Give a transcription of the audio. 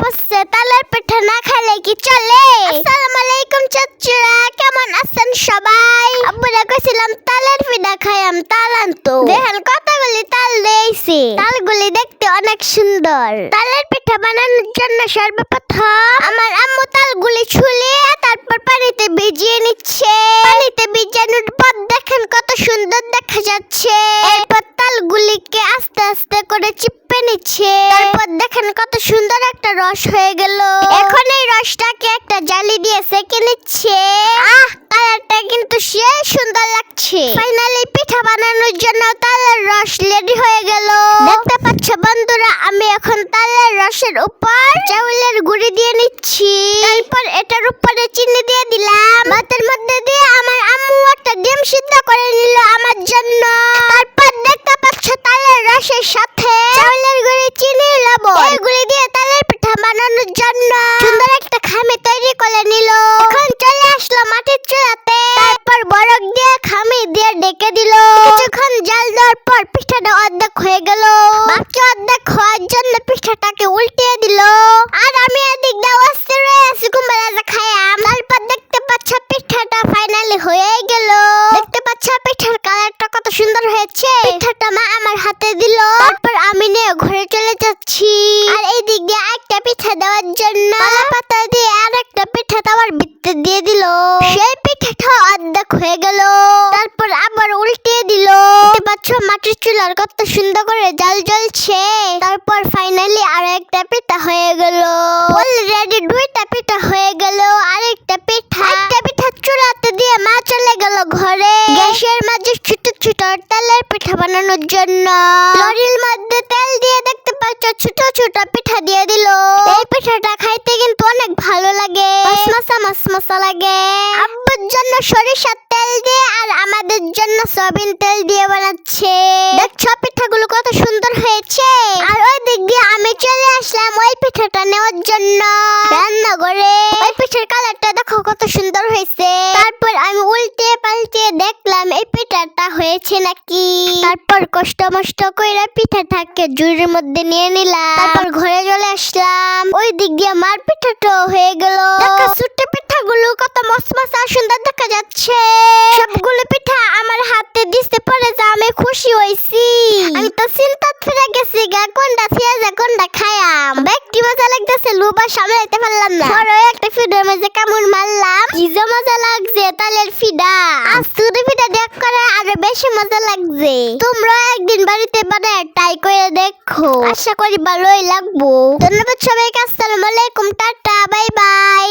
পড়ছে তালের পিঠা না খেলে কি চলে? আসসালামু আলাইকুম চাচুরা, কেমন আছেন সবাই? আব্বুরা কইছিলাম, তালের পিঠা খাইয়াম তাল আনতো দেখেন, কতগুলি তাল দিয়েছি। তালগুলি দেখতে অনেক সুন্দর। তালের পিঠা বানানোর জন্য সর্বপ্রথম দেখেন কত সুন্দর দেখা যাচ্ছে। এরপর তালগুলিকে আস্তে আস্তে করে চিপে নিচ্ছে। তারপর দেখেন কত সুন্দর একটা রস হয়ে গেল। এখন এই রসটাকে একটা জালি দিয়ে সেকে নিচ্ছে। আহ, কালারটা কিন্তু সে সুন্দর লাগছে। ফাইনালি পিঠা বানানোর জন্য তালের রস রেডি হয়ে গেল। দেখতে পাচ্ছ বন্ধুরা, আমি এখন তালের রসের উপর চাউলের গুঁড়ি দিয়ে নিচ্ছি। তারপর এটার উপরে চিনি দিয়ে দিলাম। ভাতের মধ্যে দিয়ে আমার সিদ্ধ করে নিল আমার জন্য। তারপর দেখতে পাচ্ছ তালের রসের সাথে চাউলের গুঁড়ি, চিনি, লবণ। এগুলি দিয়ে তালের পিঠা বানানোর জন্য সুন্দর একটা খামি তৈরি করে নিল। এখন চলে আসলো মাটির চুলাতে। তারপর বরফ দিয়ে খামি দিয়ে ডেকে দিল। কিছুক্ষণ জাল দেওয়ার পর পিঠাটা অর্ধেক হয়ে গেল। বাকি অর্ধেক হওয়ার জন্য পিঠাটাকে উল্টিয়ে দিল। আর আমি এদিক দিয়ে অস্থির হয়ে আছি কুম্ভরাজা খায়াম তারপর দেখতে পাচ্ছ পিঠাটা ফাইনালি হয়ে হয়েছে। পিঠাটা মা আমার হাতে দিল। তারপর আমি নিয়ে ঘরে চলে যাচ্ছি। আর এই দিক দিয়ে একটা পিঠা দেওয়ার জন্য। পাতা দিয়ে আর একটা পিঠা দেওয়ার ভিতরে দিয়ে দিল। সেই পিঠাটা অর্ধেক হয়ে গেল। তারপর আবার উল্টে দিল। বাচ্চা পাচ্ছ মাটির চুলার কত সুন্দর করে জাল জ্বলছে। তারপর পিঠা বানানোর জন্য। লরির মধ্যে তেল দিয়ে দেখতে পাচ্ছ, ছোট ছোট পিঠা দিয়ে দিল। এই পিঠাটা খাইতে কিন্তু অনেক ভালো লাগে। মশমশা মশমশা লাগে। আব্বুর জন্য সরিষার তেল দিয়ে আর আমাদের জন্য সয়াবিন তেল দিয়ে বানাচ্ছে। দেখছ, পিঠাগুলো কত সুন্দর হয়েছে। আর ওই দিক দিয়ে আমি চলে আসলাম ওই পিঠাটা নেওয়ার জন্য রান্না করে ওই পিঠার কালারটা দেখো কত সুন্দর হয়েছে তারপর আমি উল্টে পাল্টে দেখলাম এই পিঠাটা হয়েছে নাকি? তারপর কষ্ট মষ্ট কইরা পিঠাটাকে জুড়ির মধ্যে নিয়ে নিলাম। তারপর ঘরে চলে আসলাম। ওই দিক দিয়ে মার পিঠাটাও হয়ে গেল। ছোট্ট পিঠাগুলো কত মসমসা সুন্দর দেখা যাচ্ছে। সবগুলো পিঠা আমার হাতে দিতে পরে যা আমি খুশি হইছি। আমি তো চিন্তা ফিরে গেছি গা কোনটা থিয়া যা কোনটা খায়াম। ব্যক্তি মজা লাগতেছে, লুবা সামলাইতে পারলাম না। বড় একটা ফিডের মধ্যে কামড় মারলাম। কি মজা লাগছে, তালের ফিডা। আর শুধু ফিডা বেশি মজা লাগবে তোমরা একদিন বাড়িতে বানায় ট্রাই করে দেখো। আশা করি ভালোই লাগবো। ধন্যবাদ সবাইকে, আসসালামু আলাইকুম, টাটা, বাই বাই।